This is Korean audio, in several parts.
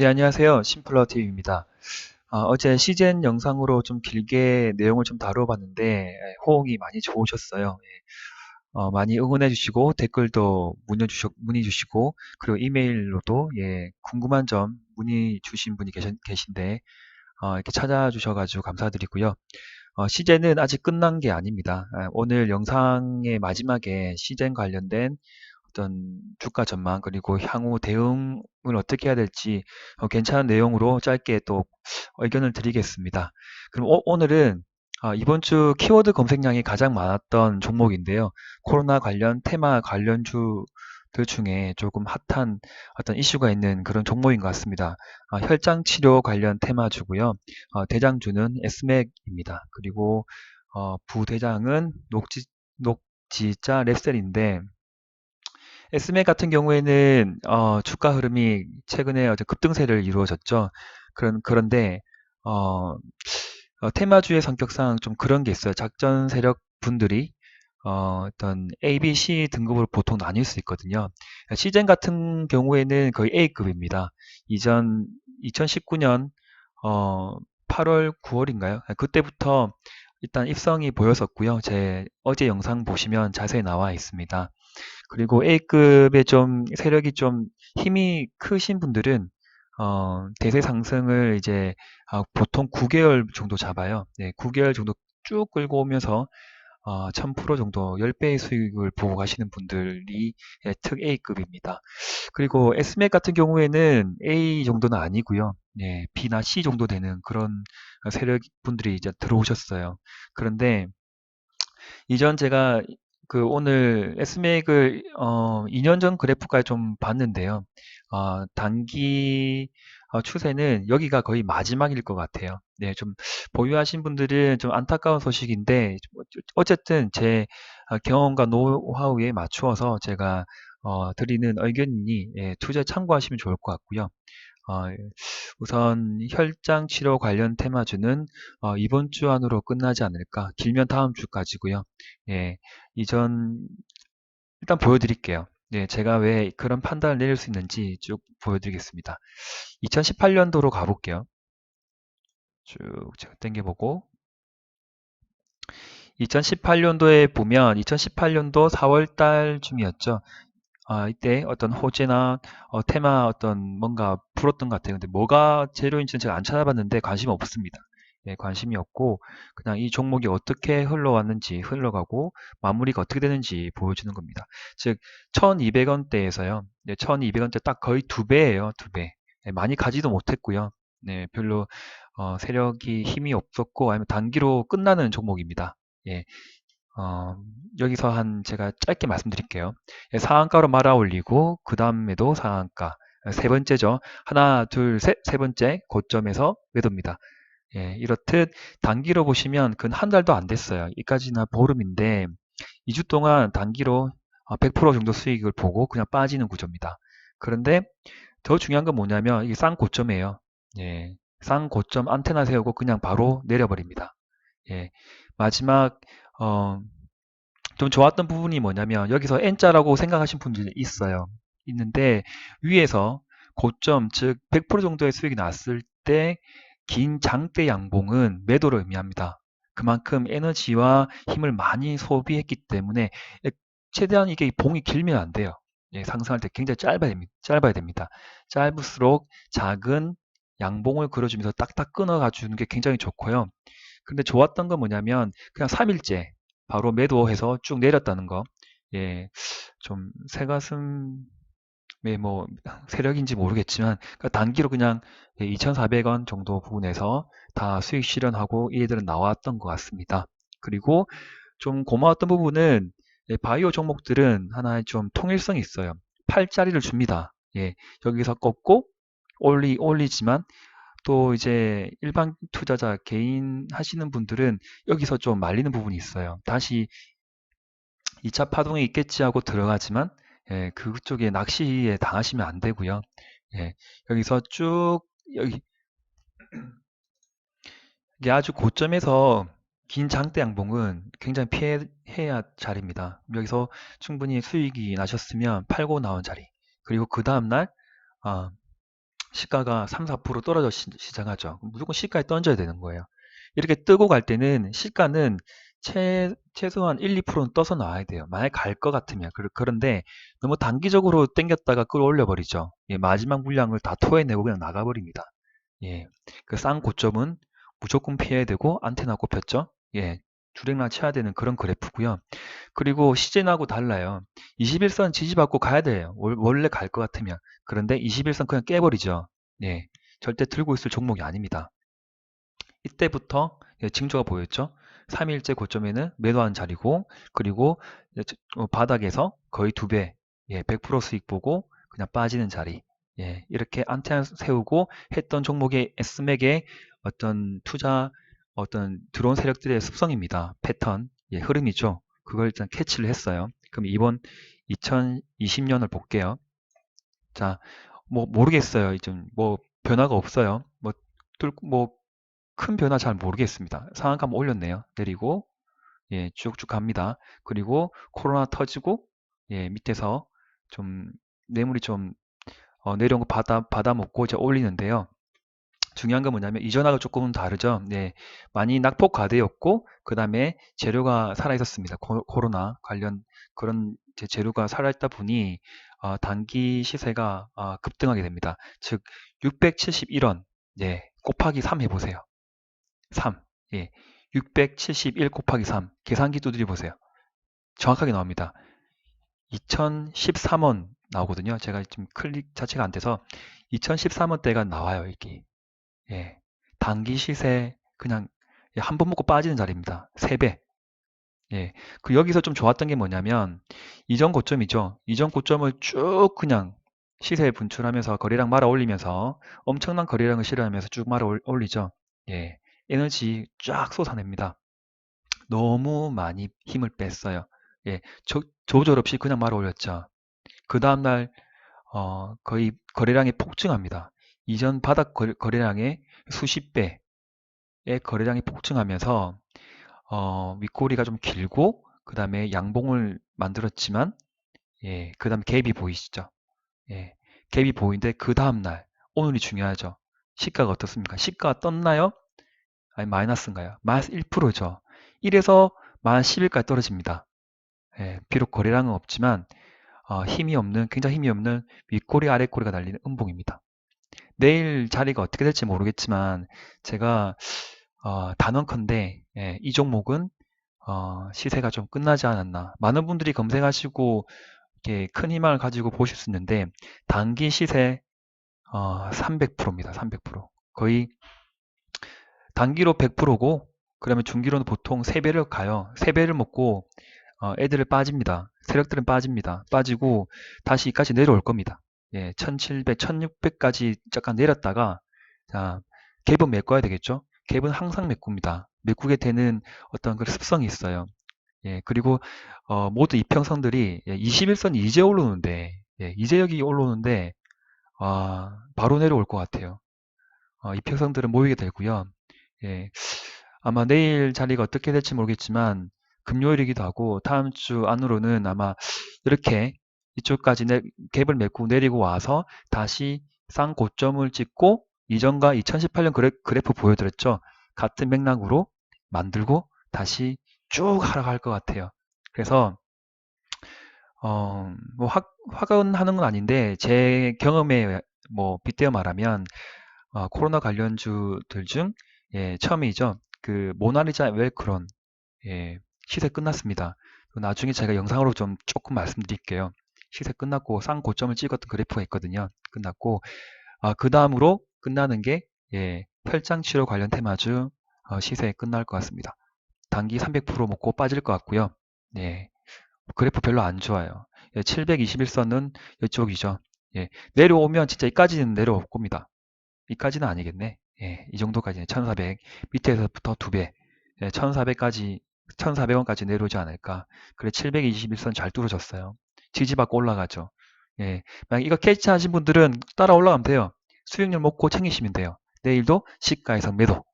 네, 안녕하세요. 심플러TV입니다. 어, 제 시젠 영상으로 좀 길게 내용을 좀 다뤄봤는데 예, 호응이 많이 좋으셨어요. 예. 어, 많이 응원해 주시고 댓글도 문의, 주시, 문의 주시고 그리고 이메일로도 예, 궁금한 점 문의 주신 분이 계신, 계신데 어, 이렇게 찾아주셔가지고 감사드리고요. 어, 시젠은 아직 끝난 게 아닙니다. 아, 오늘 영상의 마지막에 시젠 관련된 어떤 주가 전망 그리고 향후 대응을 어떻게 해야 될지 어, 괜찮은 내용으로 짧게 또 의견을 드리겠습니다. 그럼 오, 늘은 아, 이번 주 키워드 검색량이 가장 많았던 종목인데요. 코로나 관련 테마 관련주 들 중에 조금 핫한 어떤 이슈가 있는 그런 종목인 것 같습니다. 아, 혈장 치료 관련 테마주고요. 어, 대장주는 에스맥입니다. 그리고 어, 부대장은 녹지 녹지자 랩셀인데 에스맥 같은 경우에는 어, 주가 흐름이 최근에 어제 급등세를 이루어졌죠. 그런 그런데 어, 어, 테마주의 성격상 좀 그런 게 있어요. 작전 세력 분들이 어, 어떤 A, B, C 등급으로 보통 나뉠 수 있거든요. 시젠 같은 경우에는 거의 A급입니다. 이전 2019년 어, 8월, 9월인가요? 그때부터 일단 입성이 보였었고요. 제 어제 영상 보시면 자세히 나와 있습니다. 그리고 A급의 좀 세력이 좀 힘이 크신 분들은 어, 대세 상승을 이제 어, 보통 9개월 정도 잡아요. 네, 9개월 정도 쭉 끌고 오면서 어, 1000% 정도 10배의 수익을 보고 가시는 분들이 예, 특 A급입니다. 그리고 S맥 같은 경우에는 A 정도는 아니고요. 예, B나 C 정도 되는 그런 세력 분들이 이제 들어오셨어요. 그런데 이전 제가 그 오늘 S맥을 어 2년 전 그래프까지 좀 봤는데요. 어, 단기 어, 추세는 여기가 거의 마지막일 것 같아요. 네, 좀 보유하신 분들은 좀 안타까운 소식인데 어쨌든 제 어, 경험과 노하우에 맞추어서 제가 어, 드리는 의견이니 예, 투자 참고하시면 좋을 것 같고요. 어, 우선 혈장 치료 관련 테마주는 어, 이번 주 안으로 끝나지 않을까. 길면 다음 주까지고요. 예, 이전 일단 보여드릴게요. 예, 제가 왜 그런 판단을 내릴 수 있는지 쭉 보여드리겠습니다. 2018년도로 가볼게요. 쭉 제가 땡겨보고 2018년도에 보면 2018년도 4월달쯤이었죠. 아, 이때 어떤 호재나 어, 테마 어떤 뭔가 풀었던 것 같아요. 근데 뭐가 재료인지는 제가 안 찾아봤는데 관심 없습니다. 예, 관심이 없고 그냥 이 종목이 어떻게 흘러왔는지 흘러가고 마무리가 어떻게 되는지 보여주는 겁니다. 즉 1200원대에서요. 네, 1200원대 딱 거의 두 배예요. 두 배. 네, 많이 가지도 못했고요. 네, 별로 어, 세력이 힘이 없었고 아니면 단기로 끝나는 종목입니다. 예, 어, 여기서 한 제가 짧게 말씀드릴게요. 예, 상한가로 말아 올리고 그 다음에도 상한가 세 번째죠. 하나, 둘, 셋, 세 번째 고점에서 매도입니다. 예, 이렇듯 단기로 보시면 근 한 달도 안 됐어요. 이까지나 보름인데 2주 동안 단기로 100% 어, 정도 수익을 보고 그냥 빠지는 구조입니다. 그런데 더 중요한 건 뭐냐면 이게 쌍 고점이에요. 예, 쌍 고점 안테나 세우고 그냥 바로 내려버립니다. 예, 마지막 어, 좀 좋았던 부분이 뭐냐면 여기서 N자라고 생각하신 분들이 있어요. 있는데 위에서 고점 즉 100% 정도의 수익이 났을 때 긴 장대 양봉은 매도를 의미합니다. 그만큼 에너지와 힘을 많이 소비했기 때문에 최대한 이게 봉이 길면 안 돼요. 예, 상승할 때 굉장히 짧아야. 짧아야 됩니다. 짧을수록 작은 양봉을 그려주면서 딱딱 끊어가 주는 게 굉장히 좋고요. 근데 좋았던 건 뭐냐면 그냥 3일째 바로 매도해서 쭉 내렸다는 거. 예, 좀 새가슴 뭐 세력인지 모르겠지만 그러니까 단기로 그냥 2,400원 정도 부분에서 다 수익 실현하고 이들은 나왔던 것 같습니다. 그리고 좀 고마웠던 부분은 예, 바이오 종목들은 하나의 좀 통일성이 있어요. 팔자리를 줍니다. 예, 여기서 꺾고 올리 올리지만 또 이제 일반 투자자 개인 하시는 분들은 여기서 좀 말리는 부분이 있어요. 다시 2차 파동이 있겠지 하고 들어가지만 예, 그쪽에 낚시에 당하시면 안 되고요. 예, 여기서 쭉 여기 이게 아주 고점에서 긴 장대 양봉은 굉장히 피해야 자리입니다. 여기서 충분히 수익이 나셨으면 팔고 나온 자리. 그리고 그 다음날 어, 시가가 3, 4% 떨어져 시. 그럼 무조건 시가에 던져야 되는 거예요. 이렇게 뜨고 갈 때는 시가는 최, 최소한 1, 2%는 떠서 나와야 돼요. 만약 갈 것 같으면. 그- 그런데 너무 단기적으로 땡겼다가 끌어올려 버리죠. 예, 마지막 물량을 다 토해내고 그냥 나가버립니다. 예, 그 싼 고점은 무조건 피해야 되고 안테나 꼽혔죠. 예, 주랭랑 쳐야 되는 그런 그래프고요. 그리고 시즌하고 달라요. 21선 지지받고 가야 돼요. 월- 원래 갈 것 같으면. 그런데 21선 그냥 깨버리죠. 예, 절대 들고 있을 종목이 아닙니다. 이때부터 예, 징조가 보였죠. 3일째 고점에는 매도한 자리고 그리고 어, 바닥에서 거의 두 배, 예, 100% 수익 보고 그냥 빠지는 자리. 예, 이렇게 안테나 세우고 했던 종목의 S맥의 어떤 투자, 어떤 들어온 세력들의 습성입니다. 패턴, 예, 흐름이죠. 그걸 일단 캐치를 했어요. 그럼 이번 2020년을 볼게요. 자, 뭐 모르겠어요. 좀뭐 변화가 없어요. 뭐 뚫, 뭐큰 변화 잘 모르겠습니다. 상한가 올렸네요. 내리고 예, 쭉쭉 갑니다. 그리고 코로나 터지고 예, 밑에서 좀 매물이 좀 어, 내려온 거 받아 받아 먹고 이제 올리는데요. 중요한 건 뭐냐면 이전하고 조금은 다르죠. 네, 많이 낙폭 과대였고 그 다음에 재료가 살아 있었습니다. 코, 로나 관련 그런 재료가 살아 있다 보니 어, 단기 시세가 어, 급등하게 됩니다. 즉 671원 예, 곱하기 3 해보세요. 3. 예. 671 곱하기 3. 계산기 두드려 보세요. 정확하게 나옵니다. 2013원 나오거든요. 제가 지금 클릭 자체가 안 돼서 2013원 대가 나와요. 이게. 예. 단기 시세 그냥 한 번 먹고 빠지는 자리입니다. 3배. 예. 그 여기서 좀 좋았던 게 뭐냐면 이전 고점이죠. 이전 고점을 쭉 그냥 시세에 분출하면서 거래량 말아 올리면서 엄청난 거래량을 실현하면서 쭉 말아 올- 올리죠. 예. 에너지 쫙 쏟아냅니다. 너무 많이 힘을 뺐어요. 예. 조, 조절 없이 그냥 말아 올렸죠. 그 다음날 어, 거의 거래량이 폭증합니다. 이전 바닥 거- 거래량의 수십 배의 거래량이 폭증하면서 어, 윗꼬리가 좀 길고 그 다음에 양봉을 만들었지만 예, 그 다음 갭이 보이시죠? 예, 갭이 보이는데 그 다음날 오늘이 중요하죠. 시가가 어떻습니까? 시가가 떴나요? 아니 마이너스인가요? 마이너스 1%죠. 1에서 마이너스 10일까지 떨어집니다. 예, 비록 거래량은 없지만 어, 힘이 없는 굉장히 힘이 없는 윗꼬리 아랫꼬리가 달리는 음봉입니다. 내일 자리가 어떻게 될지 모르겠지만 제가 어, 단언컨대 예, 이 종목은 어, 시세가 좀 끝나지 않았나. 많은 분들이 검색하시고 이렇게 큰 희망을 가지고 보실 수 있는데 단기 시세 어, 300%입니다. 300%. 거의 단기로 100%고 그러면 중기로는 보통 3배를 가요. 3배를 먹고 어, 애들을 빠집니다. 세력들은 빠집니다. 빠지고 다시 이까지 내려올 겁니다. 예, 1700, 1600까지 잠깐 내렸다가 자, 갭은 메꿔야 되겠죠? 갭은 항상 메꿉니다. 메꾸게 되는 어떤 그 습성이 있어요. 예, 그리고 어, 모두 이평선들이 예, 21선 이제 올라오는데 예, 이제 여기 올라오는데 아, 바로 내려올 것 같아요. 어, 이평선들은 모이게 되고요. 예, 아마 내일 자리가 어떻게 될지 모르겠지만 금요일이기도 하고 다음 주 안으로는 아마 이렇게 이쪽까지 내, 갭을 메고 내리고 와서 다시 쌍 고점을 찍고 이전과 2018년 그래, 그래프 보여드렸죠. 같은 맥락으로 만들고 다시 쭉 하락할 것 같아요. 그래서 어, 뭐 확, 확언하는 건 아닌데 제 경험에 뭐 빗대어 말하면 어, 코로나 관련주들 중 예, 처음이죠. 그 모나리자 웰크론 예, 시세 끝났습니다. 나중에 제가 영상으로 좀 조금 말씀드릴게요. 시세 끝났고 쌍 고점을 찍었던 그래프가 있거든요. 끝났고 아, 그 다음으로 끝나는 게 예, 혈장 치료 관련 테마주 어, 시세 끝날 것 같습니다. 단기 300% 먹고 빠질 것 같고요. 예, 그래프 별로 안 좋아요. 예, 721선은 이쪽이죠. 예, 내려오면 진짜 이까지는 내려올 겁니다. 이까지는 아니겠네. 예, 이 정도까지는 1400 밑에서부터 2배 예, 1400까지 1400원까지 내려오지 않을까. 그래 721선 잘 뚫어졌어요. 지지받고 올라가죠. 예, 만약 이거 캐치 하신 분들은 따라 올라가면 돼요. 수익률 먹고 챙기시면 돼요. 내일도 시가에서 매도.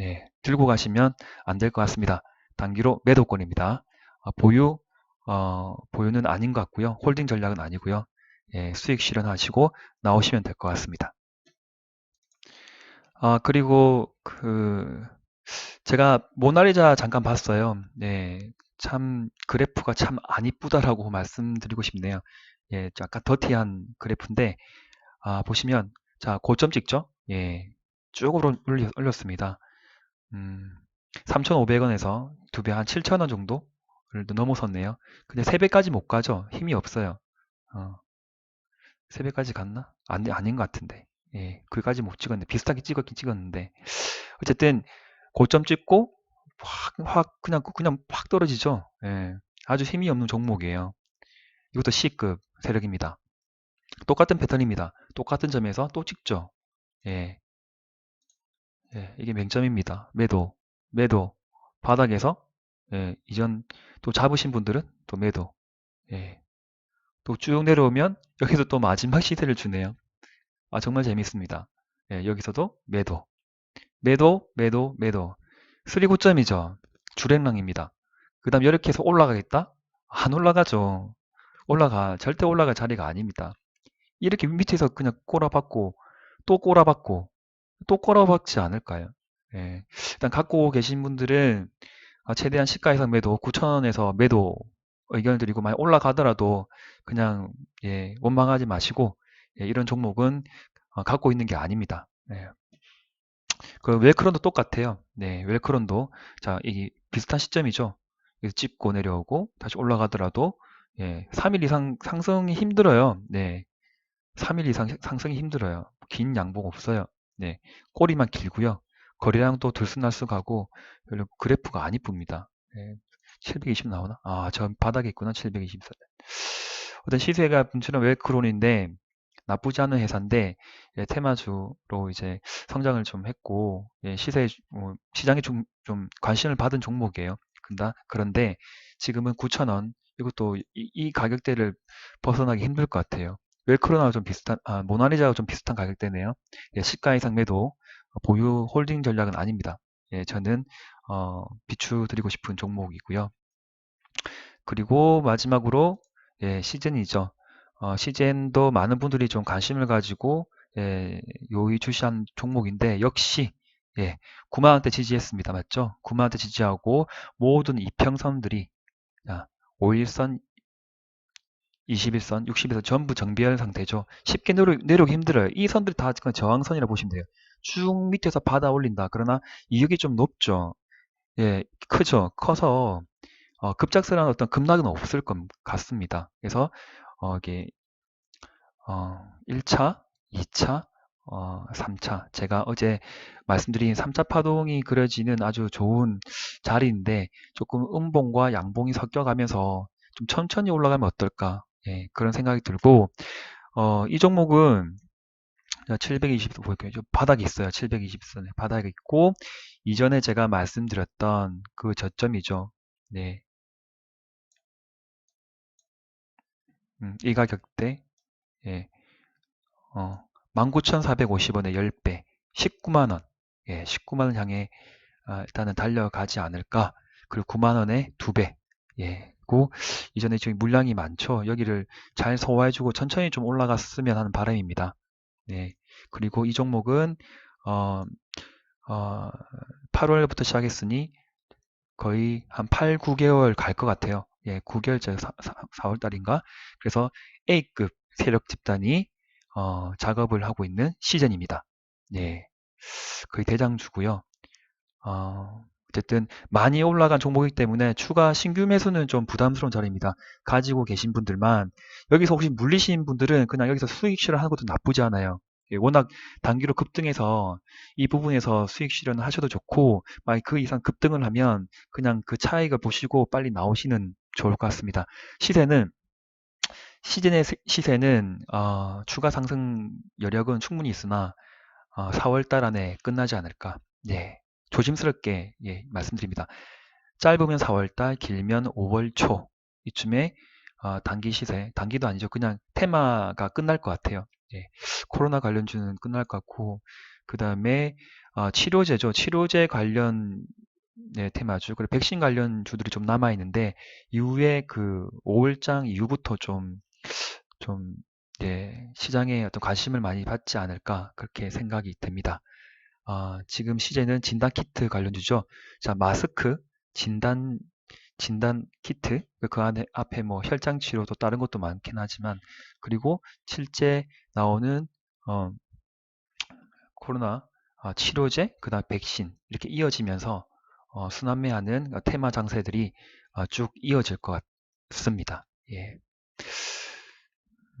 예, 들고 가시면 안 될 것 같습니다. 단기로 매도권입니다. 아, 보유 어, 보유는 아닌 것 같고요. 홀딩 전략은 아니고요. 예, 수익 실현하시고 나오시면 될 것 같습니다. 아, 그리고 그 제가 모나리자 잠깐 봤어요. 네. 참 그래프가 참 안 이쁘다라고 말씀드리고 싶네요. 예, 약간 더티한 그래프인데 아, 보시면 자, 고점 찍죠? 예. 쭉 올리- 올렸습니다. 음, 3,500원에서 두 배 한 7,000원 정도를 넘어섰네요. 근데 3배까지 못 가죠. 힘이 없어요. 어, 3배까지 갔나? 아니, 아닌 것 같은데. 예, 거기까지 못 찍었는데 비슷하게 찍었긴 찍었는데 어쨌든 고점 찍고 확, 확 그냥 그냥 확 떨어지죠. 예, 아주 힘이 없는 종목이에요. 이것도 C급 세력입니다. 똑같은 패턴입니다. 똑같은 점에서 또 찍죠. 예, 예, 이게 맹점입니다. 매도, 매도, 바닥에서 예, 이전 또 잡으신 분들은 또 매도, 예, 또 쭉 내려오면 여기서 또 마지막 시세를 주네요. 아, 정말 재밌습니다. 예, 여기서도 매도, 매도, 매도, 매도. 수리 고점이죠. 주랭랑입니다. 그 다음 이렇게 해서 올라가겠다? 안 올라가죠. 올라가, 절대 올라갈 자리가 아닙니다. 이렇게 밑에서 그냥 꼬라박고, 또 꼬라박고, 또 꼬라박지 않을까요? 예. 일단 갖고 계신 분들은 아, 최대한 시가 이상 매도 9,000원에서 매도 의견을 드리고 만약 올라가더라도 그냥 예, 원망하지 마시고 예, 이런 종목은 어, 갖고 있는 게 아닙니다. 예. 그 웰크론도 똑같아요. 네, 웰크론도 자, 이게 비슷한 시점이죠. 여기서 찍고 내려오고 다시 올라가더라도 예, 3일 이상 상승이 힘들어요. 네. 3일 이상 상승이 힘들어요. 긴 양봉 없어요. 네. 꼬리만 길고요. 거래량도 들쑥날쑥하고 그래프가 안 이쁩니다. 네. 720 나오나? 아, 저 바닥에 있구나. 724. 어떤 시세가 분출은 웰크론인데 나쁘지 않은 회사인데 예, 테마주로 이제 성장을 좀 했고 예, 시세 어, 시장에 좀, 좀 관심을 받은 종목이에요. 근다 그런데 지금은 9,000원 이것도 이, 이 가격대를 벗어나기 힘들 것 같아요. 웰크론하고 좀 비슷한 아, 모나리자하고 좀 비슷한 가격대네요. 예, 시가 이상 매도 어, 보유 홀딩 전략은 아닙니다. 예, 저는 어, 비추드리고 싶은 종목이고요. 그리고 마지막으로 예, 시즌이죠. 어, 시즌도 많은 분들이 좀 관심을 가지고 예, 요의 주시한 종목인데 역시 예, 9만 원대 지지했습니다. 맞죠? 9만 원대 지지하고 모든 이평선들이 자, 5일선, 21선, 60일선 전부 정비할 상태죠. 쉽게 내려, 내려오기 힘들어요. 이 선들이 다 지금 저항선이라 보시면 돼요. 쭉 밑에서 받아 올린다. 그러나 이격이 좀 높죠. 예, 크죠. 커서 어, 급작스러운 어떤 급락은 없을 것 같습니다. 그래서 어, 이게 어, 1차, 2차, 어, 3차. 제가 어제 말씀드린 3차 파동이 그려지는 아주 좋은 자리인데 조금 음봉과 양봉이 섞여가면서 좀 천천히 올라가면 어떨까? 예, 그런 생각이 들고 어, 이 종목은 720도 보일게요. 저 바닥이 있어요. 720선에 바닥이 있고 이전에 제가 말씀드렸던 그 저점이죠. 네, 음, 이 가격대 예, 어, 19,450원에 10배, 19만원, 예, 19만원 향해 아, 일단은 달려가지 않을까. 그리고 9만원에 2배, 예, 고 이전에 지금 물량이 많죠. 여기를 잘 소화해주고 천천히 좀 올라갔으면 하는 바람입니다. 네, 그리고 이 종목은 어, 어, 8월부터 시작했으니 거의 한 8, 9개월 갈 것 같아요. 예, 9개월째 4, 월 달인가? 그래서 A급 세력 집단이 어, 작업을 하고 있는 시즌입니다. 예, 거의 대장주고요. 어, 어쨌든 많이 올라간 종목이기 때문에 추가 신규 매수는 좀 부담스러운 자리입니다. 가지고 계신 분들만 여기서 혹시 물리신 분들은 그냥 여기서 수익 실현하는 것도 나쁘지 않아요. 예, 워낙 단기로 급등해서 이 부분에서 수익 실현을 하셔도 좋고 만약 그 이상 급등을 하면 그냥 그 차익을 보시고 빨리 나오시는 좋을 것 같습니다. 시세는 시즌의 시세는 어, 추가 상승 여력은 충분히 있으나 어, 4월 달 안에 끝나지 않을까. 예, 조심스럽게 예, 말씀드립니다. 짧으면 4월 달, 길면 5월 초 이쯤에 어, 단기 시세, 단기도 아니죠. 그냥 테마가 끝날 것 같아요. 예, 코로나 관련주는 끝날 것 같고 그 다음에 어, 치료제죠. 치료제 관련 네, 테마주 그리고 백신 관련 주들이 좀 남아 있는데 이후에 그 5월장 이후부터 좀 좀 예, 시장에 어떤 관심을 많이 받지 않을까 그렇게 생각이 듭니다. 아, 지금 시제는 진단 키트 관련주죠. 자, 마스크, 진단, 진단 키트, 그 안에 앞에 뭐 혈장 치료도 다른 것도 많긴 하지만, 그리고 실제 나오는 어, 코로나 아, 치료제, 그다음 백신 이렇게 이어지면서 어, 순환매하는 테마 장세들이 어, 쭉 이어질 것 같습니다. 예.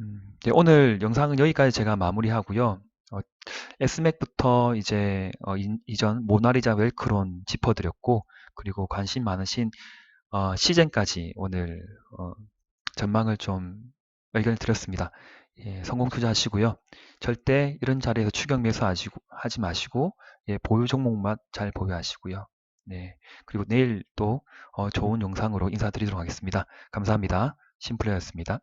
음, 네, 오늘 영상은 여기까지 제가 마무리하고요. 어, 에스맥부터 이제 어, 인- 이전 모나리자 웰크론 짚어드렸고 그리고 관심 많으신 어, 시젠까지 오늘 어, 전망을 좀 의견을 드렸습니다. 예, 성공 투자하시고요. 절대 이런 자리에서 추격 매수 하지 마시고 예, 보유 종목만 잘 보유하시고요. 네, 그리고 내일 또 어, 좋은 영상으로 인사드리도록 하겠습니다. 감사합니다. 심플레였습니다.